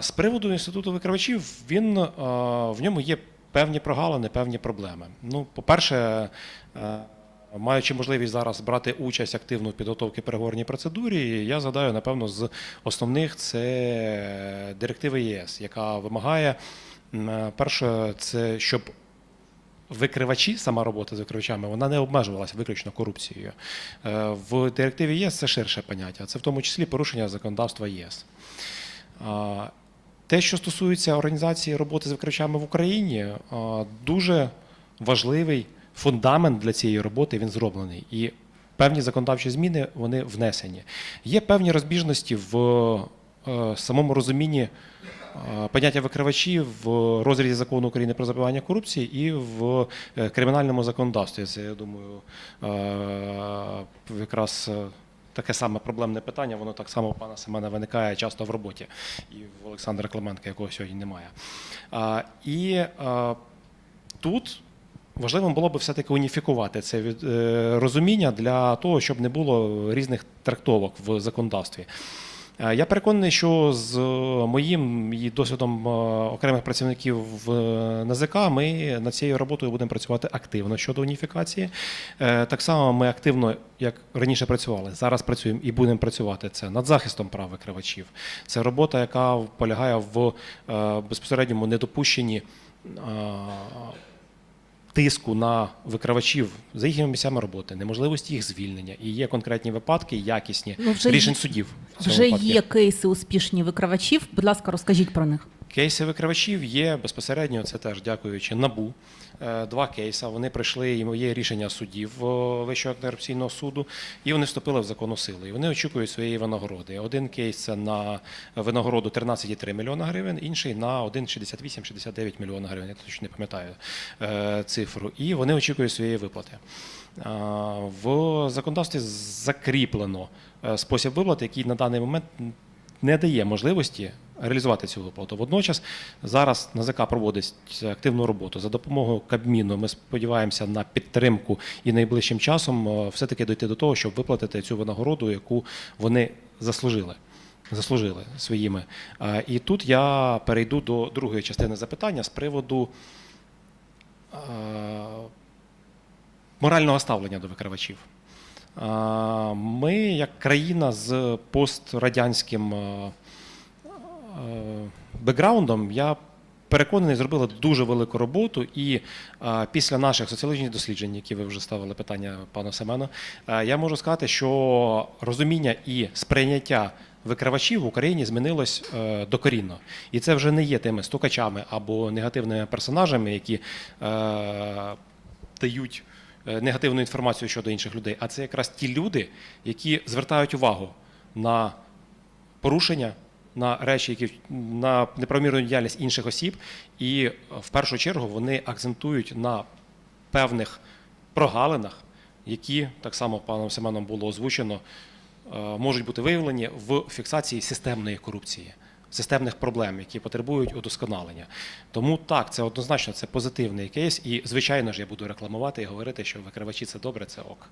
З приводу інституту викривачів, він в ньому є певні прогалини, певні проблеми. Ну, по-перше, е, маючи можливість зараз брати участь активно в підготовці переговорній процедурі, я згадаю, напевно, з основних це директиви ЄС, яка вимагає е, перше, це щоб викривачі, сама робота з викривачами, вона не обмежувалася виключно корупцією. Е, В директиві ЄС це ширше поняття, це в тому числі порушення законодавства ЄС. Те, що стосується організації роботи з викривачами в Україні, дуже важливий фундамент для цієї роботи він зроблений. І певні законодавчі зміни вони внесені. Є певні розбіжності в е, самому розумінні е, поняття викривачі в розрізі закону України про запобігання корупції і в е, кримінальному законодавстві. Це, я думаю, якраз таке саме проблемне питання, воно так само у пана Семена виникає часто в роботі, і в Олександра Клименка, якого сьогодні немає. А, І а, тут важливим було б все-таки уніфікувати це від- е, розуміння для того, щоб не було різних трактовок в законодавстві. Е, Я переконаний, що з е, моїм і досвідом е, окремих працівників в НАЗК ми над цією роботою будемо працювати активно щодо уніфікації. Так само ми активно, як раніше працювали, зараз працюємо і будемо працювати це над захистом прав викривачів. Це робота, яка полягає в безпосередньому недопущенні. Е, Тиску на викривачів за їхніми місцями роботи, неможливості їх звільнення, і є конкретні випадки, якісні Ну, вже рішень є- судів. Вже випадку. є кейси успішні викривачів. Будь ласка, розкажіть про них. Кейси викривачів є безпосередньо, це теж дякуючи НАБУ. Е, Два кейса. Вони пройшли, і є рішення судів о, Вищого антикорупційного суду, і вони вступили в законну силу. І вони очікують своєї винагороди. Один кейс це на винагороду 13,3 мільйона гривень, інший на 1,68-69 мільйона гривень. Я точно не пам'ятаю е, цифру. І вони очікують своєї виплати. В законодавстві закріплено е, спосіб виплати, який на даний момент не дає можливості реалізувати цю виплату. Водночас зараз НАЗК проводить активну роботу за допомогою Кабміну. Ми сподіваємося на підтримку і найближчим часом е, все-таки дойти до того, щоб виплатити цю винагороду, яку вони заслужили. Заслужили своїми. І тут я перейду до другої частини запитання з приводу морального ставлення до викривачів. Ми, як країна з пострадянським бекграундом, я переконаний, зробили дуже велику роботу. І після наших соціологічних досліджень, які ви вже ставили питання пану Семену, е, я можу сказати, що розуміння і сприйняття викривачів в Україні змінилось е, докорінно. І це вже не є тими стукачами або негативними персонажами, які е, дають е, негативну інформацію щодо інших людей, а це якраз ті люди, які звертають увагу на порушення, на речі, які на неправомірну діяльність інших осіб, і в першу чергу вони акцентують на певних прогалинах, які так само паном Семеном було озвучено, можуть бути виявлені в фіксації системної корупції. Системних проблем, які потребують удосконалення. Тому так, це однозначно це позитивний кейс, і звичайно ж я буду рекламувати і говорити, що викривачі це добре, це ок.